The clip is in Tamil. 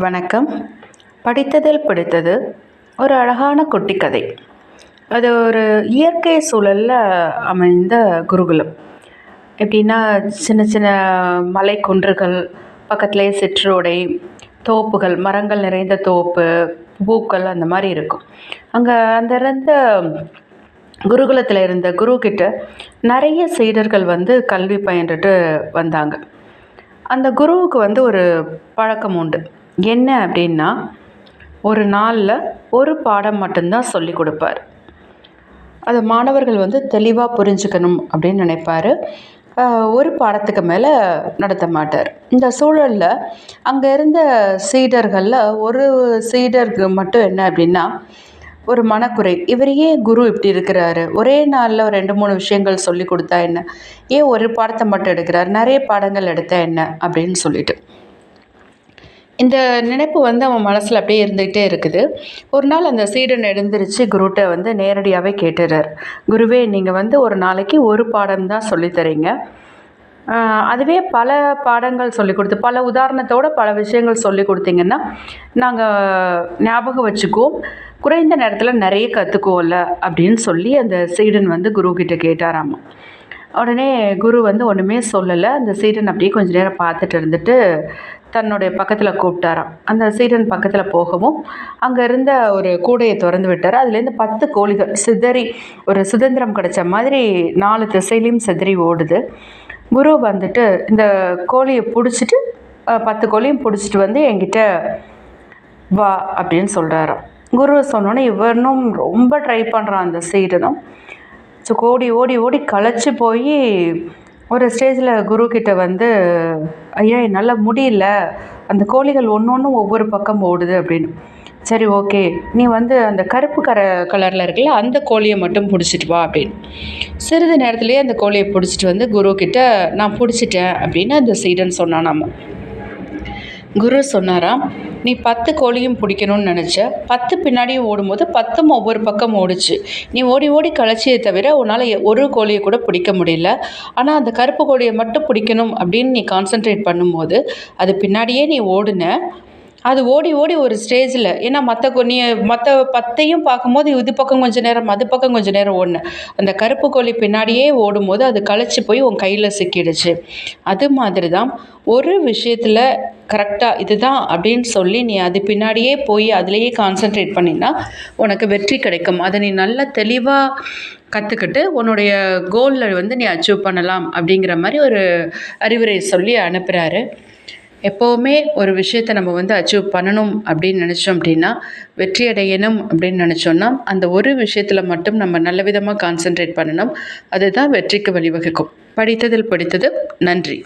வணக்கம். படித்ததில் பிடித்தது ஒரு அழகான குட்டி கதை அது ஒரு இயற்கை சூழலில் அமைந்த குருகுலம். எப்படின்னா சின்ன சின்ன மலை குன்றுகள் பக்கத்துலேயே சிற்றோடை தோப்புகள் மரங்கள் நிறைந்த தோப்பு பூக்கள் அந்த மாதிரி இருக்கும். அங்கே அந்த இருந்த குருகுலத்தில் இருந்த குரு நிறைய சீடர்கள் வந்து கல்வி பயின்றுட்டு வந்தாங்க. அந்த குருவுக்கு வந்து ஒரு பழக்கம் உண்டு. என்ன அப்படின்னா ஒரு நாளில் ஒரு பாடம் மட்டும்தான் சொல்லி கொடுப்பார். அது மாணவர்கள் வந்து தெளிவாக புரிஞ்சுக்கணும் அப்படின்னு நினைப்பார். ஒரு பாடத்துக்கு மேலே நடத்த மாட்டார். இந்த சூழலில் அங்கே இருந்த சீடர்களில் ஒரு சீடருக்கு மட்டும் என்ன அப்படின்னா ஒரு மனக்குறை. இவர் ஏன் குரு இப்படி இருக்கிறாரு? ஒரே நாளில் ஒரு ரெண்டு மூணு விஷயங்கள் சொல்லி கொடுத்தா என்ன? ஏன் ஒரு பாடத்தை மட்டும் எடுக்கிறார்? நிறைய பாடங்கள் எடுத்தா என்ன? அப்படின்னு சொல்லிட்டு. இந்த நினைப்பு வந்து அவன் மனசில் அப்படியே இருந்துகிட்டே இருக்குது. ஒரு நாள் அந்த சீடன் எழுந்திருச்சு குருட்ட வந்து நேரடியாகவே கேட்டுறார். குருவே நீங்கள் வந்து ஒரு நாளைக்கு ஒரு பாடம் தான் சொல்லித்தரீங்க அதுவே பல பாடங்கள் சொல்லி கொடுத்து பல உதாரணத்தோடு பல விஷயங்கள் சொல்லி கொடுத்தீங்கன்னா நாங்கள் ஞாபகம் வச்சுக்குவோம். குறைந்த நேரத்தில் நிறைய கற்றுக்குவோம்ல அப்படின்னு சொல்லி அந்த சீடன் வந்து குரு கிட்ட கேட்டாராமா. உடனே குரு வந்து ஒன்றுமே சொல்லலை. அந்த சீடன் அப்படியே கொஞ்ச நேரம் பார்த்துட்டு இருந்துட்டு தன்னுடைய பக்கத்தில் கூப்பிட்டாராம். அந்த சீடன் பக்கத்தில் போகவும் அங்கே இருந்த ஒரு கூடையை திறந்து விட்டார். அதுலேருந்து பத்து கோழிகள் சிதறி ஒரு சுதந்திரம் கிடைச்ச மாதிரி நாலு திசையிலையும் சிதறி ஓடுது. குரு வந்துட்டு இந்த கோழியை பிடிச்சிட்டு பத்து கோழியும் பிடிச்சிட்டு வந்து என்கிட்ட வா அப்படின்னு சொல்கிறாராம் குரு சொன்னோன்னே இவனும் ரொம்ப ட்ரை பண்ணுறான் அந்த சீடனும். ஸோ ஓடி ஓடி ஓடி களைச்சி போய் ஒரு ஸ்டேஜில் குரு கிட்ட வந்து ஐயா என்னால் முடியல. அந்த கோழிகள் ஒன்று ஒன்றும் ஒவ்வொரு பக்கம் ஓடுது அப்படின்னு. சரி ஓகே. நீ வந்து அந்த கருப்பு கர கலரில் இருக்குல்ல அந்த கோழியை மட்டும் பிடிச்சிட்டு வா அப்படின்னு. சிறிது நேரத்துலேயே அந்த கோழியை பிடிச்சிட்டு வந்து குரு கிட்ட நான் பிடிச்சிட்டேன் அப்படின்னு அந்த சீடன் சொன்னான் நம்ம குரு சொன்னாராம் நீ பத்து கோழியும் பிடிக்கணும்னு நினச்ச. பத்து பின்னாடியும் ஓடும்போது பத்தும் ஒவ்வொரு பக்கம் ஓடிச்சு. நீ ஓடி ஓடி களைச்சியை தவிர உன்னால் ஒரு கோழியை கூட பிடிக்க முடியல. ஆனால் அந்த கருப்பு கோழியை மட்டும் பிடிக்கணும் அப்படின்னு நீ கான்சென்ட்ரேட் பண்ணும்போது அது பின்னாடியே நீ ஓடுன. அது ஓடி ஓடி ஒரு ஸ்டேஜில் ஏன்னா மற்ற நீ மற்ற பத்தையும் பார்க்கும்போது இது பக்கம் கொஞ்சம் நேரம் அது பக்கம் கொஞ்சம் நேரம் ஒன்று அந்த கருப்பு கோழி பின்னாடியே ஓடும்போது அது களைச்சி போய் உன் கையில் சிக்கிடுச்சு. அது மாதிரி தான் ஒரு விஷயத்தில் கரெக்டாக இதுதான் அப்படின்னு சொல்லி நீ அது பின்னாடியே போய் அதுலேயே கான்சென்ட்ரேட் பண்ணினா உனக்கு வெற்றி கிடைக்கும். அதை நீ நல்லா தெளிவாக கற்றுக்கிட்டு உன்னுடைய கோலில் வந்து நீ அச்சீவ் பண்ணலாம் அப்படிங்கிற மாதிரி ஒரு அறிவுரை சொல்லி அனுப்புகிறாரு எப்போவுமே ஒரு விஷயத்தை நம்ம வந்து அச்சீவ் பண்ணணும் அப்படின்னு நினச்சோம் அப்படின்னா வெற்றி அடையணும் அப்படின்னு நினச்சோன்னா அந்த ஒரு விஷயத்தில் மட்டும் நம்ம நல்ல விதமாக கான்சென்ட்ரேட் பண்ணணும். அதுதான் வெற்றிக்கு வழிவகுக்கும். படித்ததில் படித்தது நன்றி.